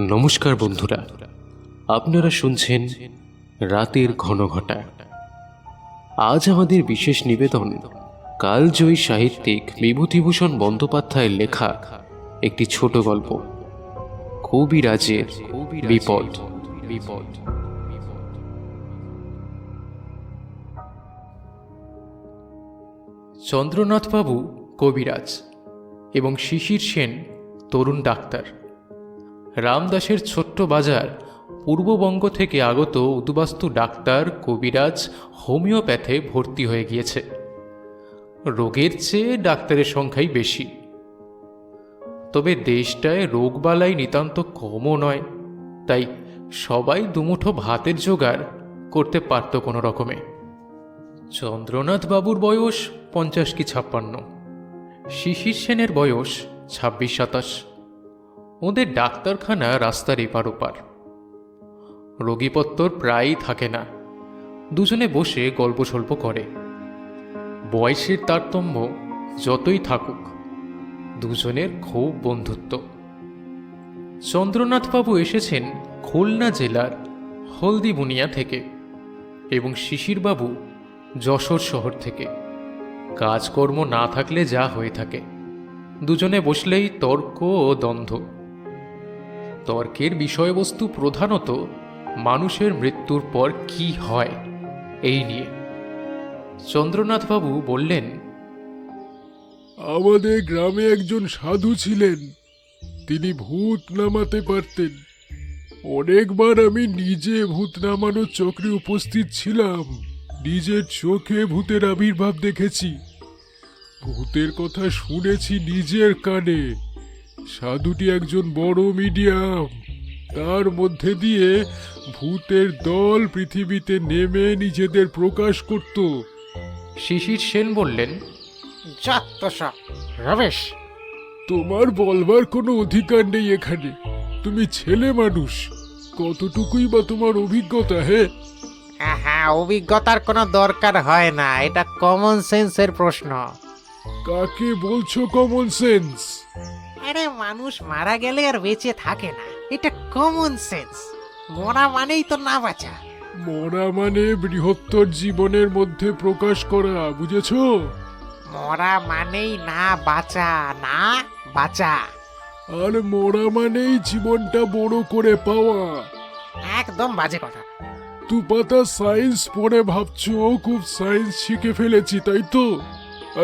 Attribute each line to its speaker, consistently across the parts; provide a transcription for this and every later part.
Speaker 1: নমস্কার বন্ধুরা, আপনারা শুনছেন রাতের ঘন ঘটা আজ আমাদের বিশেষ নিবেদন কালজয়ী সাহিত্যিক বিভূতিভূষণ বন্দ্যোপাধ্যায়ের লেখা একটি ছোট গল্প কবিরাজের বিপদ বিপদ।
Speaker 2: চন্দ্রনাথবাবু কবিরাজ এবং শিশির সেন তরুণ ডাক্তার। রামদাসের ছোট্ট বাজার পূর্ববঙ্গ থেকে আগত উদ্বাস্তু ডাক্তার, কবিরাজ হোমিওপ্যাথে ভর্তি হয়ে গিয়েছে। রোগের চেয়ে ডাক্তারের সংখ্যাই বেশি। তবে দেশটায় রোগবালাই নিতান্ত কমও নয়, তাই সবাই দুমুঠো ভাতের জোগাড় করতে পারত কোনো রকমে। চন্দ্রনাথ বাবুর বয়স পঞ্চাশ কি ছাপ্পান্ন, শিশির সেনের বয়স ছাব্বিশ সাতাশ। ওদের ডাক্তারখানা রাস্তার এপার ওপার। রোগীপত্তর প্রায়ই থাকে না। দুজনে বসে গল্প সল্প করে। বয়সের তারতম্য যতই থাকুক, দুজনের খুব বন্ধুত্ব। চন্দ্রনাথবাবু এসেছেন খুলনা জেলার হলদিবুনিয়া থেকে এবং শিশিরবাবু যশোর শহর থেকে। কাজকর্ম না থাকলে যা হয়ে থাকে। দুজনে বসলেই তর্ক ও দ্বন্দ্ব। তর্কের বিষয়বস্তু প্রধানত মানুষের মৃত্যুর পর কি হয়, এই নিয়ে। চন্দ্রনাথবাবু বললেন,
Speaker 3: আমাদের গ্রামে একজন সাধু ছিলেন। তিনি ভূত নামাতে পারতেন। অনেকবার আমি নিজে ভূত নামানোর চক্রে উপস্থিত ছিলাম। নিজের চোখে ভূতের আবির্ভাব দেখেছি। ভূতের কথা শুনেছি নিজের কানে। সাধুটি একজন বড় মিডিয়াম। তার মধ্যে দিয়ে ভূতের দল পৃথিবীতে নেমে নিজেদের প্রকাশ করত।
Speaker 2: শিশির সেন বললেন
Speaker 4: রমেশ।
Speaker 3: তোমার বলবার কোনো অধিকার নেই এখানে। তুমি ছেলে মানুষ। কতটুকুই বা তোমার অভিজ্ঞতা হে?
Speaker 4: হ্যাঁ হ্যাঁ অভিজ্ঞতার কোনো দরকার হয় না। এটা কমন সেন্সের প্রশ্ন।
Speaker 3: কাকে বলছো কমন সেন্স
Speaker 4: আরে মানুষ মারা গেলে আর বেঁচে থাকে না। এটা কমন সেন্স মরা মানেই তো না বাঁচা।
Speaker 3: মরা মানে বৃহত্তর জীবনের মধ্যে প্রকাশ করা বুঝেছ?
Speaker 4: মরা মানেই না বাঁচা না বাঁচা।
Speaker 3: আর মরা মানেই জীবনটা বড় করে পাওয়া।
Speaker 4: একদম বাজে কথা।
Speaker 3: তু পাতা সায়েন্স পড়ে ভাবছ খুব সায়েন্স শিখে ফেলেছি তাই তো?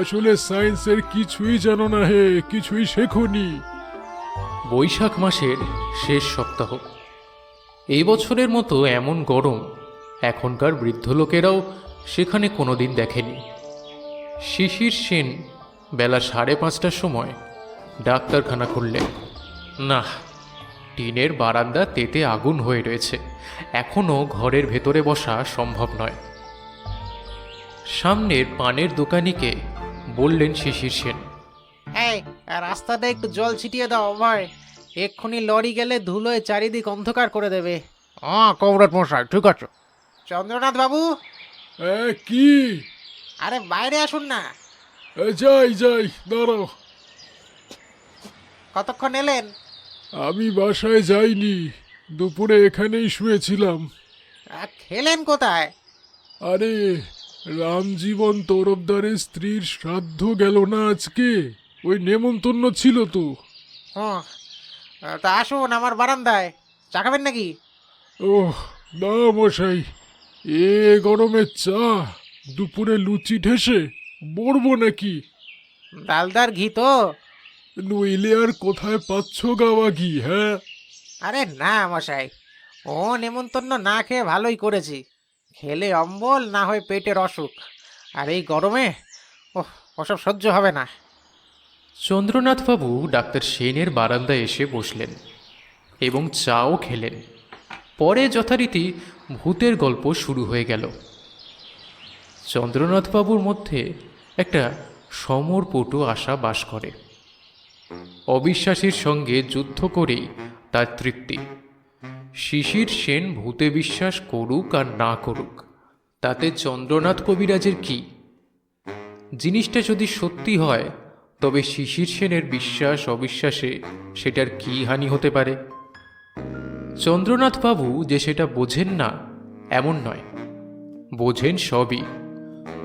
Speaker 3: আসলে সায়েন্সের কিছুই জানো না হে, কিছুই শেখনি।
Speaker 2: বৈশাখ মাসের শেষ সপ্তাহ। এই বছরের মতো এমন গরম এখনকার বৃদ্ধ লোকেরাও সেখানে কোনো দিন দেখেনি। শিশির সেন বেলা সাড়ে পাঁচটার সময় ডাক্তারখানা খুললেন। না টিনের বারান্দা তেতে আগুন হয়ে রয়েছে। এখনও ঘরের ভেতরে বসা সম্ভব নয়। সামনের পানের দোকানিকে বললেন শিশির সেন
Speaker 4: এই রাস্তাটা একটু জল ছিটিয়ে দাও ভাই এক্ষুনি লরি গেলে ধুলোয় চারিদিক অন্ধকার করে দেবে। হ্যাঁ কমরেড মশাই ঠিক আছে? চন্দ্রনাথ বাবু?
Speaker 3: এ, কি?
Speaker 4: আরে বাইরে আসুন না।
Speaker 3: এ, যাই যাই দাঁড়াও।
Speaker 4: কতক্ষণ এলেন?
Speaker 3: আমি বাসায় যাইনি দুপুরে এখানেই শুয়েছিলাম।
Speaker 4: আর খেলেন কোথায়?
Speaker 3: আরে রামজীবন তরফদারের স্ত্রীর শ্রাদ্ধ গেল না আজকে? ওই নেমন্তন্ন ছিল তো।
Speaker 4: হ্যাঁ তা আসুন আমার বারান্দায়। চা খাবেন নাকি?
Speaker 3: ওহ না মশাই এ গরমে চা দুপুরে লুচি ঠেসে বড়বো নাকি?
Speaker 4: ডালদার ঘি তো।
Speaker 3: নইলে আর কোথায় পাচ্ছ গাওয়া ঘি হ্যাঁ?
Speaker 4: আরে না মশাই ও নেমন্তন্ন না খেয়ে ভালোই করেছি। খেলে অম্বল, না হয় পেটের অসুখ। আর এই গরমে, ওহ, ওসব সহ্য হবে না।
Speaker 2: চন্দ্রনাথবাবু ডাক্তার সেনের বারান্দায় এসে বসলেন এবং চাও খেলেন। পরে যথারীতি ভূতের গল্প শুরু হয়ে গেল। চন্দ্রনাথবাবুর মধ্যে একটা সমরপটু আশা বাস করে। অবিশ্বাসীর সঙ্গে যুদ্ধ করেই তার তৃপ্তি। শিশির সেন ভূতে বিশ্বাস করুক আর না করুক, তাতে চন্দ্রনাথ কবিরাজের কি? জিনিসটা যদি সত্যি হয়, তবে শিশির সেনের বিশ্বাস অবিশ্বাসে সেটার কি হানি হতে পারে? চন্দ্রনাথ বাবু যে সেটা বোঝেন না, এমন নয়। বোঝেন সবই।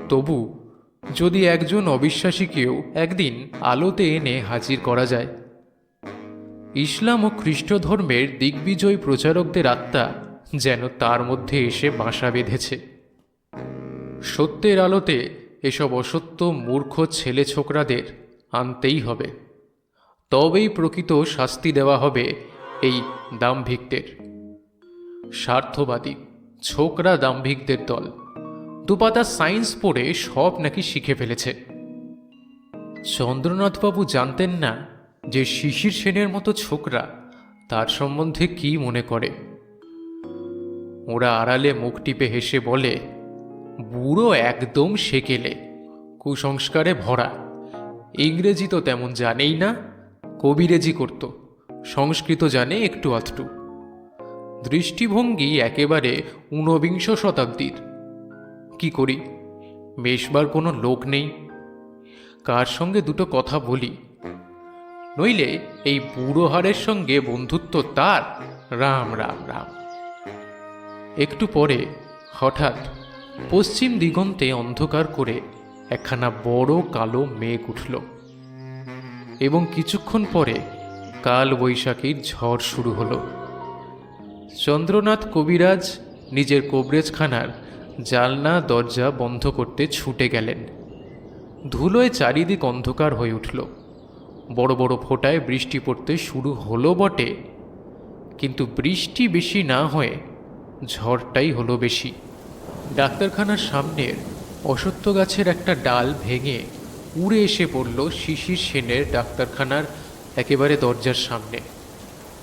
Speaker 2: তবু যদি একজন অবিশ্বাসীকেও একদিন আলোতে এনে হাজির করা যায় ইসলাম ও খ্রিস্ট ধর্মের দিগ্বিজয় প্রচারকদের আত্মা যেন তার মধ্যে এসে বাসা বেঁধেছে। সত্যের আলোতে এসব অসত্য, মূর্খ ছেলে ছোকরাদের আনতেই হবে। তবেই প্রকৃত শাস্তি দেওয়া হবে এই দাম্ভিকদের। স্বার্থবাদী, ছোকরা দাম্ভিকদের দল। দুপাতা সায়েন্স পড়ে সব নাকি শিখে ফেলেছে। চন্দ্রনাথবাবু জানতেন না যে শিশির সেনের মতো ছোকরা, তার সম্বন্ধে কি মনে করে? ওরা আড়ালে মুখ টিপে হেসে বলে, বুড়ো একদম সেকেলে, কুসংস্কারে ভরা। ইংরেজি তো তেমন জানেই না, কবিরেজি করত, সংস্কৃত জানে একটু আধটু। দৃষ্টিভঙ্গি একেবারে ঊনবিংশ শতাব্দীর। কি করি? মেশবার কোনো লোক নেই। কার সঙ্গে দুটো কথা বলি? নইলে এই বুড়ো হাড়ের সঙ্গে বন্ধুত্ব তার। রাম রাম রাম। একটু পরে হঠাৎ পশ্চিম দিগন্তে অন্ধকার করে একখানা বড় কালো মেঘ উঠল এবং কিছুক্ষণ পরে কাল বৈশাখীর ঝড় শুরু হলো। চন্দ্রনাথ কবিরাজ নিজের কবরেজখানার জালনা, দরজা বন্ধ করতে ছুটে গেলেন। ধুলোয় চারিদিক অন্ধকার হয়ে উঠল। বড় বড় ফোঁটায় বৃষ্টি পড়তে শুরু হলো বটে। কিন্তু বৃষ্টি বেশি না হয়ে ঝড়টাই হলো বেশি। ডাক্তারখানার সামনের অসত্য গাছের একটা ডাল ভেঙে উড়ে এসে পড়ল শিশির সেনের ডাক্তারখানার একেবারে দরজার সামনে।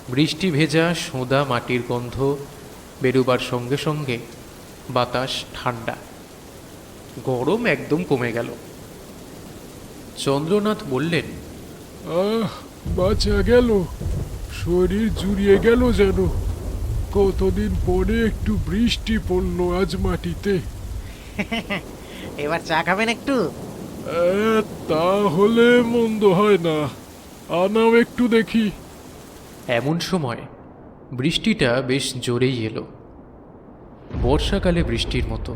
Speaker 2: বৃষ্টি ভেজা সোঁদা মাটির গন্ধ বেরুবার সঙ্গে সঙ্গে বাতাস ঠান্ডা। গরম একদম কমে গেল। চন্দ্রনাথ বললেন
Speaker 3: আহ বাঁচা গেল। শরীর জুড়িয়ে গেল যেন। কতদিন পরে একটু বৃষ্টি পড়ল আজ মাটিতে।
Speaker 4: এবার চা খাবেন একটু?
Speaker 3: তাহলে মন্দ হয় না। আনাও একটু দেখি।
Speaker 2: এমন সময় বৃষ্টিটা বেশ জোরেই এলো। বর্ষাকালে বৃষ্টির মতো।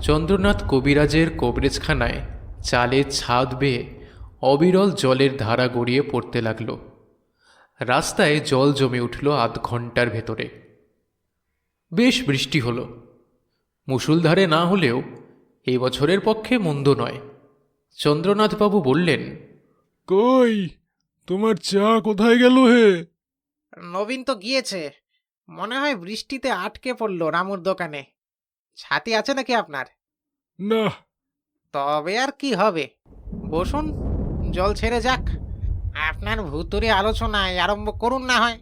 Speaker 2: চন্দ্রনাথ কবিরাজের কবরেজখানায় চালের ছাদ বেয়ে অবিরল জলের ধারা গড়িয়ে পড়তে লাগল। রাস্তায় জল জমে উঠল আধ ঘণ্টার ভেতরে। বেশ বৃষ্টি হলো। মুসুলধারে না হলেও এই বছরের পক্ষে মন্দ নয়। চন্দ্রনাথবাবু বললেন
Speaker 3: কই? তোমার চা কোথায় গেল হে?
Speaker 4: নবীন তো গিয়েছে। মনে হয় বৃষ্টিতে আটকে পড়ল রামুর দোকানে। ছাতি আছে নাকি আপনার?
Speaker 3: না।
Speaker 4: তবে আর কি হবে? বসুন। জল ছেড়ে যাক। আপনার ভুতুরে আলোচনায় আরম্ভ করুন না হয়।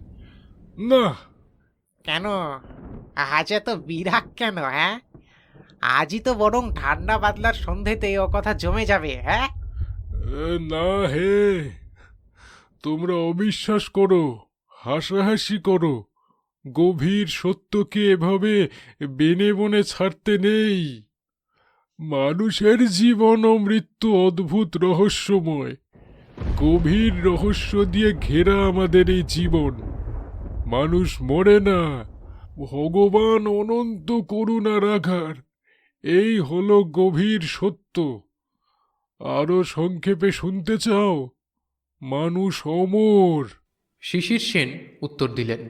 Speaker 3: না।
Speaker 4: কেন? আজ এত বিরাগ কেন হ্যাঁ? আজই তো বরং ঠান্ডা বাদলার সন্ধেতে ও কথা জমে যাবে হ্যাঁ?
Speaker 3: না হে। তোমরা অবিশ্বাস করো হাসাহাসি করো। গভীর সত্যকে এভাবে বেনে বনে ছাড়তে নেই। মানুষের জীবন ও মৃত্যু অদ্ভুত রহস্যময়। গভীর রহস্য দিয়ে ঘেরা আমাদের এই জীবন। মানুষ মরে না, ভগবান অনন্ত করুণা রাখার। এই হলো গভীর সত্য। আরও সংক্ষেপে শুনতে চাও? মানুষ অমর।
Speaker 2: শিশির সেন উত্তর দিলেন,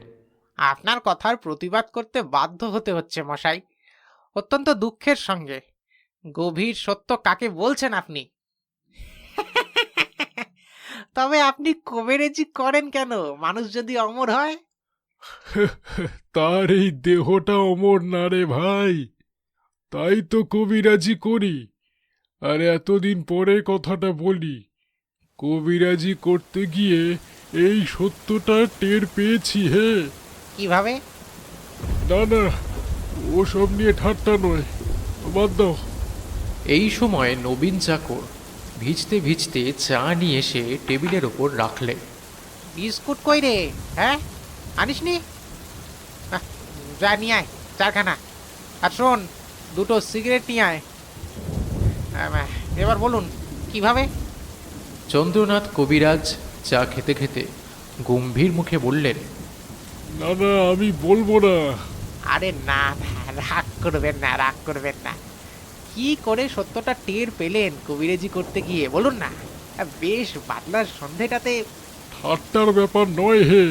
Speaker 4: আপনার কথার প্রতিবাদ করতে বাধ্য হতে হচ্ছে, মশাই। অত্যন্ত দুঃখের সঙ্গে। গভীর সত্য কাকে বলছেন আপনি? তবে আপনি কবেরেজি করেন কেন? মানুষ যদি অমর হয়?
Speaker 3: তার এই দেহটা অমর না রে ভাই। তাই তো কবিরাজি করি। আর এতদিন পরে কথাটা বলি কবিরাজি করতে গিয়ে এই সত্যটা টের পেয়েছি হে।
Speaker 4: কীভাবে?
Speaker 3: না না ওসব নিয়ে ঠাট্টা নয়। বাদ দাও।
Speaker 2: এই সময় নবীন চাকর ভিজতে ভিজতে চা নিয়ে এসে টেবিলের ওপর রাখলে।
Speaker 4: বিস্কুট কই রে? হ্যাঁ? আনিসনি আহ, যা নিয়ে আয় চারখানা। আর শোন দুটো সিগারেট নিয়ে আয়। এবার বলুন কীভাবে?
Speaker 2: চন্দ্রনাথ কবিরাজ চা খেতে খেতে গম্ভীর মুখে বললেন
Speaker 3: না না আমি বলব না।
Speaker 4: আরে না না রাগ করবেন না রাগ করবেন না। কি করে সত্যটা টের পেলেন কবিরেজি করতে গিয়ে? বলুন না। বেশ বাদলার সন্ধেটাতে
Speaker 3: ঠাট্টার ব্যাপার নয় হে।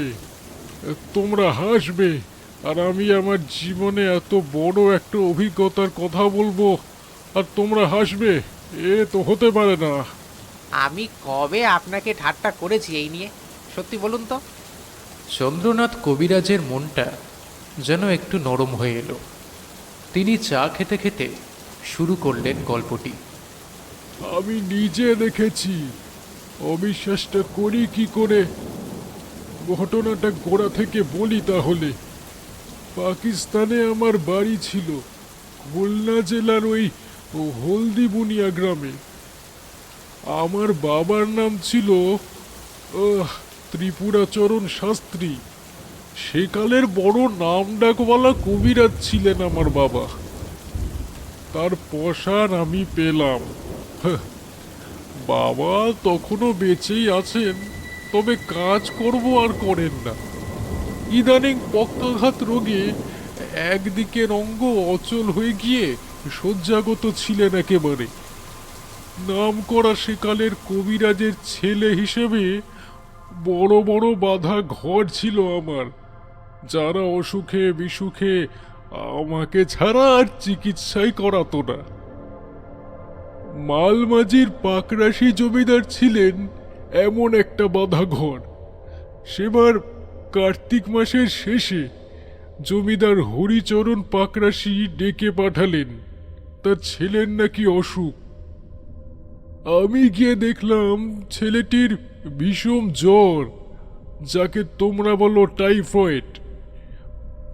Speaker 3: তোমরা হাসবে আর আমি আমার জীবনে এত বড় একটা অভিজ্ঞতার কথা বলব আর তোমরা হাসবে এ তো হতে পারে না।
Speaker 4: আমি কবে আপনাকে ঠাট্টা করেছি এই নিয়ে? সত্যি বলুন তো।
Speaker 2: চন্দ্রনাথ কবিরাজের মনটা যেন একটু নরম হয়ে এলো। তিনি চা খেতে খেতে শুরু করলেন গল্পটি।
Speaker 3: আমি নিজে দেখেছি। অবিশ্বাসটা করি কি করে? ঘটনাটা গোড়া থেকে বলি তাহলে। পাকিস্তানে আমার বাড়ি ছিল, খুলনা জেলার ওই হলদিবুনিয়া গ্রামে। আমার বাবার নাম ছিল ত্রিপুরাচরণ শাস্ত্রী। সেকালের বড় নাম ডাকওয়ালা কবিরাজ ছিলেন আমার বাবা। তার পশার আমি পেলাম। হ্যাঁ, বাবা তখনও বেঁচেই আছেন তবে কাজ করব আর করেন না। ইদানিং পক্ষাঘাত রোগে একদিকের অঙ্গ অচল হয়ে গিয়ে শয্যাগত ছিলেন একেবারে। নাম করা সেকালের কবিরাজের ছেলে হিসেবে বড় বড় বাধা ঘর ছিল আমার। যারা অসুখে বিসুখে আমাকে ছাড়া আর চিকিৎসাই করাতো না। মালমাজির পাকরাশি জমিদার ছিলেন এমন একটা বাধা ঘর সেবার কার্তিক মাসের শেষে জমিদার হরিচরণ পাকরাশি ডেকে পাঠালেন, তার ছেলের নাকি অসুখ। আমি গিয়ে দেখলাম ছেলেটির ভীষণ জ্বর, যাকে তোমরা বলো টাইফয়েড।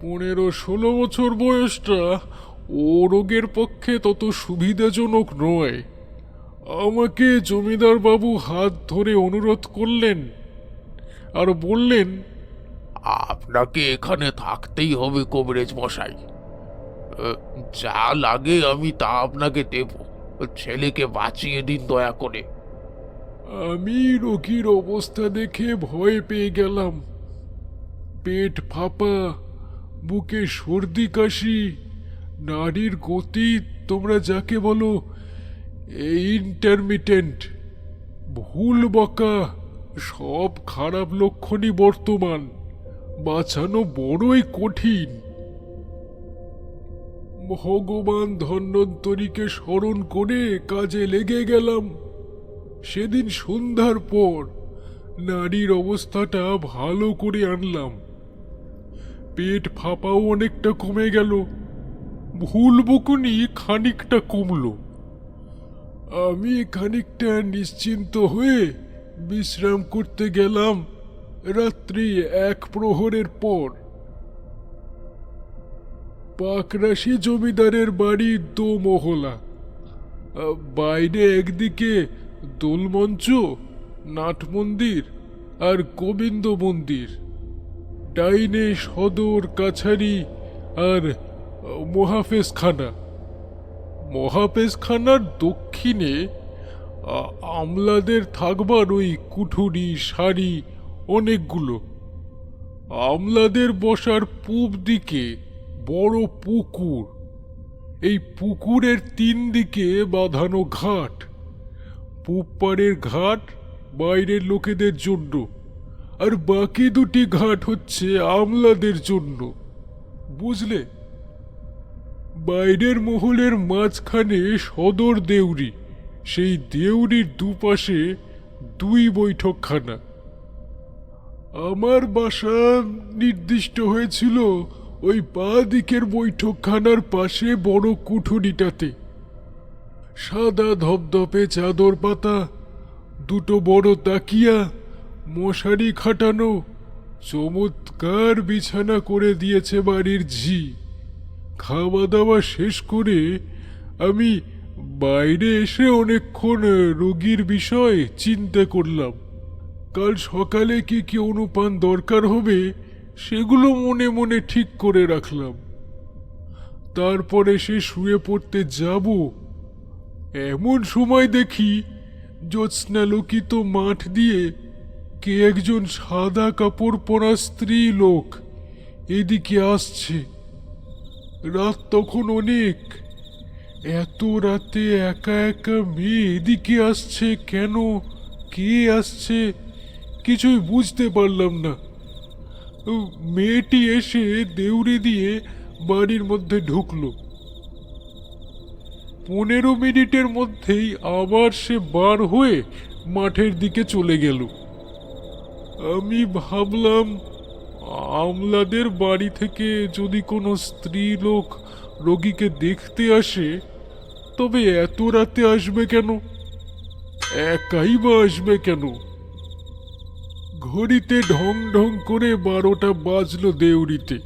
Speaker 3: পনেরো ষোলো বছর বয়সটা ও রোগের পক্ষে তত সুবিধাজনক নয়। আমাকে জমিদার বাবু হাত ধরে অনুরোধ করলেন আর বললেন
Speaker 5: আপনাকে এখানে থাকতেই হবে কবিরেজ মশাই। যা লাগে আমি তা আপনাকে দেব। ছেলেকে বাঁচিয়ে দিন দয়া করে।
Speaker 3: আমি রোগীর অবস্থা দেখে ভয় পেয়ে গেলাম। পেট ফাঁপা বুকে সর্দি কাশি, নারীর গতি তোমরা যাকে বলো ইন্টারমিটেন্ট ভুল বকা, সব খারাপ লক্ষণই বর্তমান, বাঁচানো বড়ই কঠিন। ভগবান ধন্বন্তরীকে স্মরণ করে কাজে লেগে গেলাম। সেদিন সন্ধ্যার পর নারীর অবস্থাটা ভালো করে আনলাম। পেট ফাঁপাও অনেকটা কমে গেল। ভুল বকুনি খানিকটা কমল। আমি খানিকটা নিশ্চিন্ত হয়ে বিশ্রাম করতে গেলাম রাত্রি এক প্রহরের পর। পাকরাশি জমিদারের বাড়ি দোমহলা। বাইরে একদিকে দোলমঞ্চ নাট মন্দির আর গোবিন্দ মন্দির। ডাইনে সদর কাছারি আর মহাফেজখানা। মহাফেজখানার দক্ষিণে আমলাদের থাকবার ওই কুঠুরি শাড়ি অনেকগুলো। আমলাদের বসার পূব দিকে বড় পুকুর। এই পুকুরের তিন দিকে বাঁধানো ঘাট। পূব পাড়ের ঘাট বাইরের লোকেদের জন্য। আর বাকি দুটি ঘাট হচ্ছে আমলাদের জন্য। বুঝলে? বাইরের মহলের মাঝখানে সদর দেউরি, সেই দেউরির দুপাশে দুই বৈঠকখানা। আমার বাসা নির্দিষ্ট হয়েছিল ওই পা দিকের বৈঠকখানার পাশে বড় কুঠুরিটাতে। সাদা ধপধপে চাদর পাতা, দুটো বড় তাকিয়া মশারি খাটানো, চমৎকার বিছানা করে দিয়েছে বাড়ির ঝি। খাওয়া দাওয়া শেষ করে আমি বাইরে এসে অনেকক্ষণ রোগীর বিষয় চিন্তা করলাম। কাল সকালে কি কি অনুপান দরকার হবে, সেগুলো মনে মনে ঠিক করে রাখলাম। তারপরে সে শুয়ে পড়তে যাব। এমন সময় দেখি জ্যোৎস্নালোকিত মাঠ দিয়ে কে একজন সাদা কাপড় পরা স্ত্রী লোক এদিকে আসছে। রাত তখন অনেক। এত রাতে একা একা মেয়ে এদিকে আসছে কেন? কে আসছে? কিছুই বুঝতে পারলাম না। মেয়েটি এসে দেউড়ে দিয়ে বাড়ির মধ্যে ঢুকলো। পনেরো মিনিটের মধ্যেই আবার সে বার হয়ে মাঠের দিকে চলে গেল। আমি ভাবলাম, আমলাদের বাড়ি থেকে যদি কোনো স্ত্রী লোক রোগীকে দেখতে আসে, তবে এত রাতে আসবে কেন? একাই বা আসবে কেন? ঘড়িতে ঢং ঢং করে বারোটা বাজলো দেউড়িতে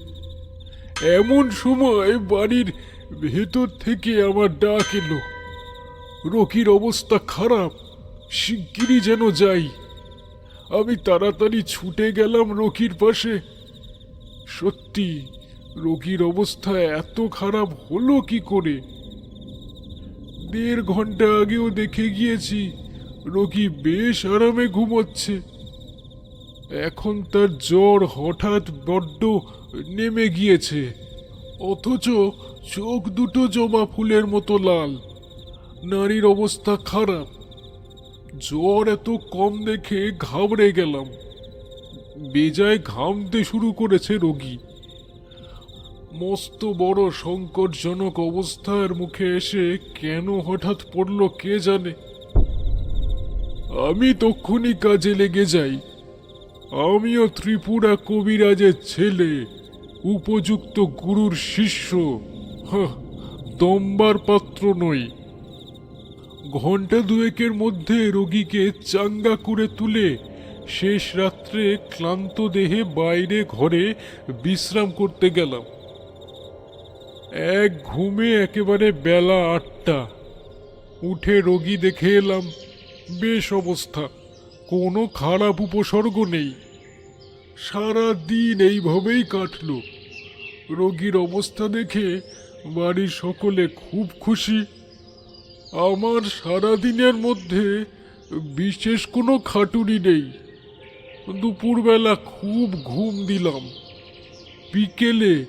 Speaker 3: এমন সময় বাড়ির ভেতর থেকে আমার ডাক এলো। রকির অবস্থা খারাপ, শিগগিরই যেন যাই। আমি তাড়াতাড়ি ছুটে গেলাম রকির পাশে। সত্যি, রোগীর অবস্থা এত খারাপ হলো কি করে? দেড় ঘণ্টা আগেও দেখে গিয়েছি, রোগী বেশ আরামে ঘুমোচ্ছে। এখন তার জ্বর হঠাৎ বড্ড নেমে গিয়েছে, অথচ চোখ দুটো জমা ফুলের মতো লাল। নারীর অবস্থা খারাপ। জ্বর এত কম দেখে ঘাবড়ে গেলাম। বেজায় ঘামতে শুরু করেছে রোগী। মস্ত বড় সংকটজনক অবস্থার মুখে এসে কেন হঠাৎ পড়ল কে জানে? আমি তক্ষুনি কাজে লেগে যাই। আমিও ত্রিপুরা কবিরাজের ছেলে, উপযুক্ত গুরুর শিষ্য দম্বার পাত্র নই। ঘণ্টা দুয়েকের মধ্যে রোগীকে চাঙ্গা করে তুলে শেষ রাত্রে ক্লান্ত দেহে বাইরে ঘরে বিশ্রাম করতে গেলাম। এক ঘুমে একেবারে বেলা আটটা। উঠে রোগী দেখে এলাম, বেশ অবস্থা, কোনো খারাপ উপসর্গ নেই। সারা দিন এইভাবেই কাটলো। রোগীর অবস্থা দেখে বাড়ির সকলে খুব খুশি। আমার সারা দিনের মধ্যে বিশেষ কোনো খাটুনি নেই। দুপুরবেলা খুব ঘুম দিলাম। বিকেলে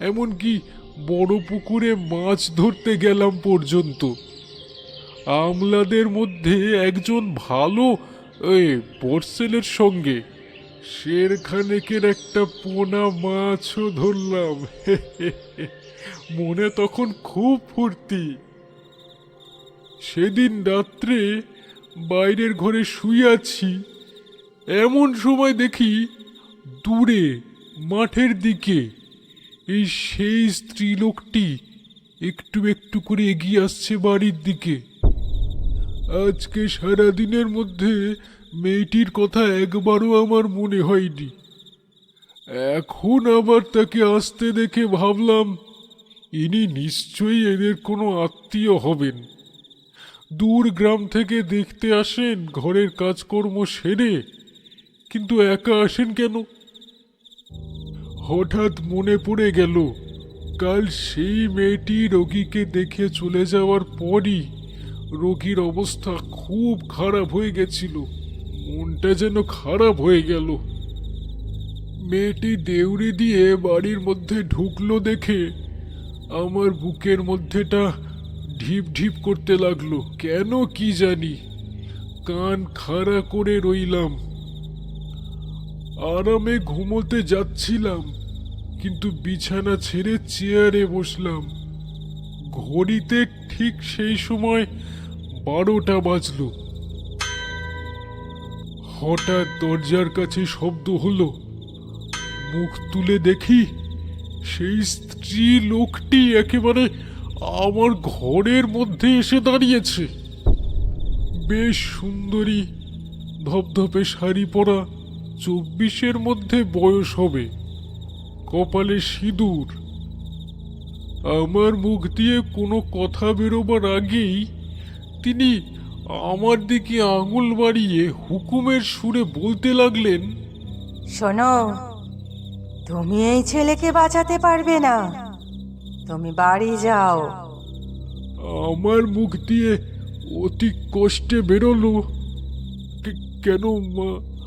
Speaker 3: এমনকি বড় পুকুরে মাছ ধরতে গেলাম পর্যন্ত। আমলাদের মধ্যে একজন ভালো বর্সেলের সঙ্গে। শের খানেকের একটা পোনা মাছও ধরলাম। মনে তখন খুব ফুর্তি। সেদিন রাত্রে বাইরের ঘরে শুয়ে আছি। এমন সময় দেখি দূরে, মাঠের দিকে, এই সেই স্ত্রীলোকটি একটু একটু করে এগিয়ে আসছে বাড়ির দিকে। আজকে সারা দিনের মধ্যে মেয়েটির কথা একবারও আমার মনে হয়নি। এখন আবার তাকে আসতে দেখে ভাবলাম, ইনি নিশ্চয়ই এদের কোনো আত্মীয় হবেন। দূর গ্রাম থেকে দেখতে আসেন, ঘরের কাজকর্ম সেরে। কিন্তু একা আসেন কেন? হঠাৎ মনে পড়ে গেল, কাল সেই মেয়েটি রোগীকে দেখে চলে যাওয়ার পরই রোগীর অবস্থা খুব খারাপ হয়ে গেছিল। মনটা যেন খারাপ হয়ে গেল। মেয়েটি দেউড়ি দিয়ে বাড়ির মধ্যে ঢুকলো দেখে আমার বুকের মধ্যেটা ঢিপ ঢিপ করতে লাগল। কেন কি জানি? কান খাড়া করে রইলাম। আরামে ঘুমোতে যাচ্ছিলাম, কিন্তু বিছানা ছেড়ে চেয়ারে বসলাম। ঘড়িতে ঠিক সেই সময় বারোটা বাজলো। হঠাৎ দরজার কাছে শব্দ হলো। মুখ তুলে দেখি, সেই স্ত্রী লোকটি একেবারে আমার ঘরের মধ্যে এসে দাঁড়িয়েছে। বেশ সুন্দরী, ধপধপে শাড়ি পরা চব্বিশের মধ্যে বয়স হবে। কপালে সিঁদুর। আমার মুখ দিয়ে কোনো কথা বেরোবার আগেই তিনি আমার দিকে আঙুল বাড়িয়ে হুকুমের সুরে বলতে লাগলেন,
Speaker 6: শোনো, তুমি এই ছেলেকে বাঁচাতে পারবে না। তুমি বাড়ি যাও।
Speaker 3: আমার মুখ দিয়ে অতি কষ্টে বেরোলো। কেন মা?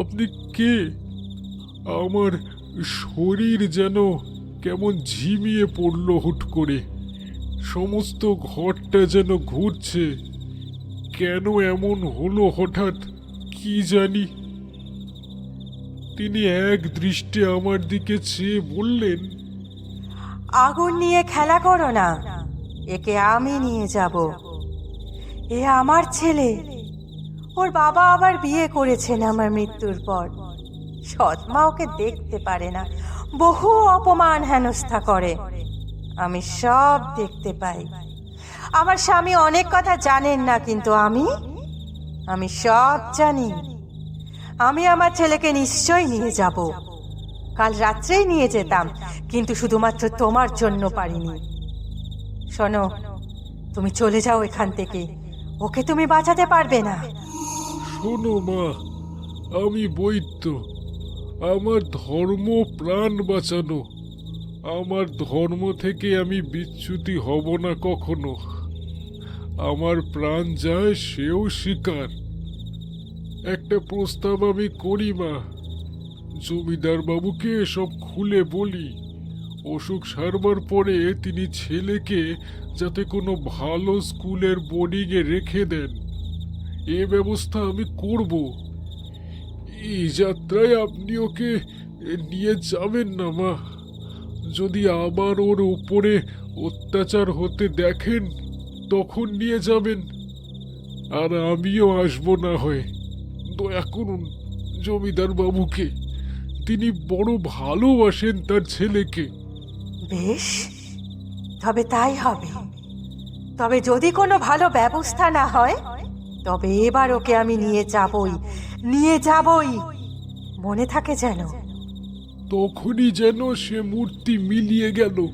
Speaker 3: আপনি কে? আমার শরীর যেন কেমন ঝিমিয়ে পড়ল হুট করে। সমস্ত ঘরটা যেন ঘুরছে। কেন এমন হলো হঠাৎ? কি জানি? তিনি এক দৃষ্টে আমার দিকে চেয়ে বললেন
Speaker 6: আগুন নিয়ে খেলা করো না। একে আমি নিয়ে যাব। এ আমার ছেলে। ওর বাবা আবার বিয়ে করেছেন আমার মৃত্যুর পর। সৎমা ওকে দেখতে পারে না। বহু অপমান হেনস্থা করে। আমি সব দেখতে পাই। আমার স্বামী অনেক কথা জানেন না, কিন্তু আমি আমি সব জানি। আমি আমার ছেলেকে নিশ্চয়ই নিয়ে যাব। কাল রাত্রেই নিয়ে যেতাম, কিন্তু শুধুমাত্র তোমার জন্য পারিনি। শোনো, তুমি চলে যাও এখান থেকে। ওকে তুমি বাঁচাতে পারবে না।
Speaker 3: শোনো মা, আমি বৈদ্য। আমার ধর্ম প্রাণ বাঁচানো। আমার ধর্ম থেকে আমি বিচ্যুতি হব না কখনো। আমার প্রাণ যায় সেও স্বীকার একটা প্রস্তাব আমি করি মা। জমিদার বাবুকে সব খুলে বলি। অসুখ সারবার পরে তিনি ছেলেকে যাতে কোনো ভালো স্কুলের বোর্ডিংয়ে রেখে দেন। এ ব্যবস্থা আমি করব। এই যাত্রায় আপনি ওকে নিয়ে যাবেন না, মা। যদি আবার ওর উপরে অত্যাচার হতে দেখেন, তখন নিয়ে যাবেন। আর আমিও আসব না হয়। দয়া করুন জমিদার বাবুকে তিনি বড় ভালোবাসেন তার ছেলেকে।
Speaker 6: বেশ তবে তাই হবে। তবে যদি কোনো ভালো ব্যবস্থা না হয় তবে এবার ওকে আমি নিয়ে যাবই নিয়ে যাবই। মনে থাকে যেন।
Speaker 3: তখনই যেন সে মূর্তি মিলিয়ে গেল।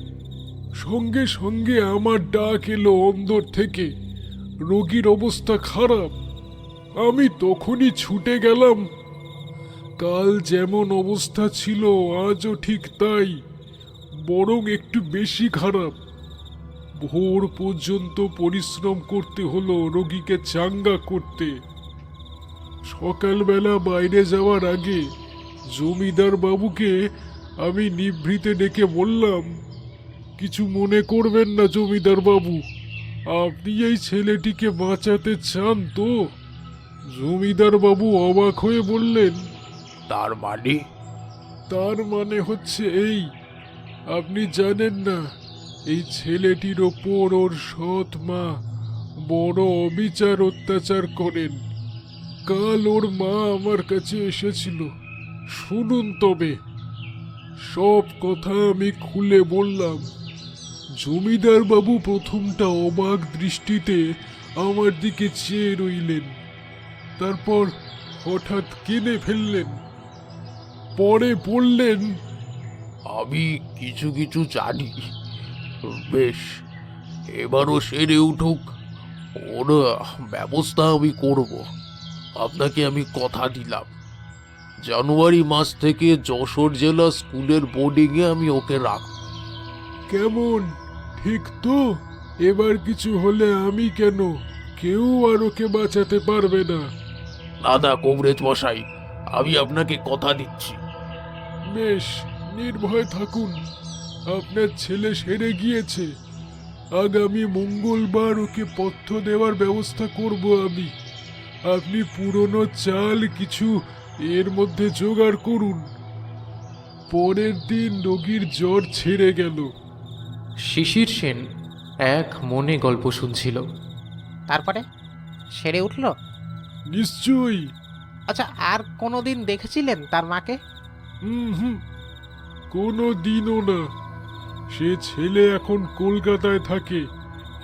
Speaker 3: সঙ্গে সঙ্গে আমার ডাক এলো অন্দর থেকে। রোগীর অবস্থা খারাপ। আমি তখনই ছুটে গেলাম। কাল যেমন অবস্থা ছিল, আজও ঠিক তাই। বরং একটু বেশি খারাপ। ভোর পর্যন্ত পরিশ্রম করতে হলো রোগীকে চাঙ্গা করতে। সকালবেলা বাইরে যাওয়ার আগে জমিদার বাবুকে আমি নিভৃতে ডেকে বললাম, কিছু মনে করবেন না জমিদার বাবু, আপনি এই ছেলেটিকে বাঁচাতে চান তো? জমিদার বাবু অবাক হয়ে বললেন
Speaker 5: তার মানে?
Speaker 3: তার মানে হচ্ছে এই। আপনি জানেন না, এই ছেলেটির ওপর ওর সৎ মা বড় অবিচার অত্যাচার করেন। কাল ওর মা আমার কাছে এসেছিল। শুনুন তবে, সব কথা আমি খুলে বললাম। জমিদার বাবু প্রথমটা অবাক দৃষ্টিতে আমার দিকে চেয়ে রইলেন। তারপর হঠাৎ কেঁদে ফেললেন। পরে বললেন
Speaker 5: আমি কিছু কিছু জানি। বেশ এবারও সেরে উঠুক। ওর ব্যবস্থা আমি করব। আপনাকে আমি কথা দিলাম। জানুয়ারি মাস থেকে যশোর জেলা স্কুলের বোর্ডিংয়ে আমি ওকে রাখব
Speaker 3: কেমন? ঠিক তো? এবার কিছু হলে আমি কেন? কেউ আর ওকে বাঁচাতে পারবে না।
Speaker 5: দাদা কবরেজ মশাই আমি আপনাকে কথা দিচ্ছি।
Speaker 3: বেশ নির্ভয় থাকুন। আপনার ছেলে সেরে গিয়েছে। আগামী মঙ্গলবার ওকে পথ্য দেওয়ার ব্যবস্থা করব আমি। আপনি পুরনো চাল কিছু এর মধ্যে জোগাড় করুন। পরের দিন রোগীর জ্বর ছেড়ে গেল।
Speaker 2: শিশির সেন এক মনে গল্প শুনছিল।
Speaker 4: তারপরে সেরে উঠল?
Speaker 3: নিশ্চয়ই।
Speaker 4: আচ্ছা আর কোনো দিন দেখেছিলেন তার মাকে?
Speaker 3: কোনো দিনও না। সে ছেলে এখন কলকাতায় থাকে।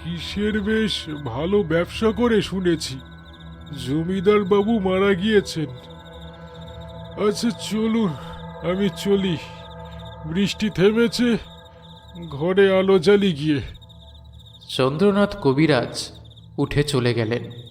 Speaker 3: কিসের বেশ ভালো ব্যবসা করে শুনেছি। জমিদার বাবু মারা গিয়েছেন। আচ্ছা চলুন, আমি চলি। বৃষ্টি থেমেছে, ঘরে আলো জ্বালি গিয়ে
Speaker 2: চন্দ্রনাথ কবিরাজ উঠে চলে গেলেন।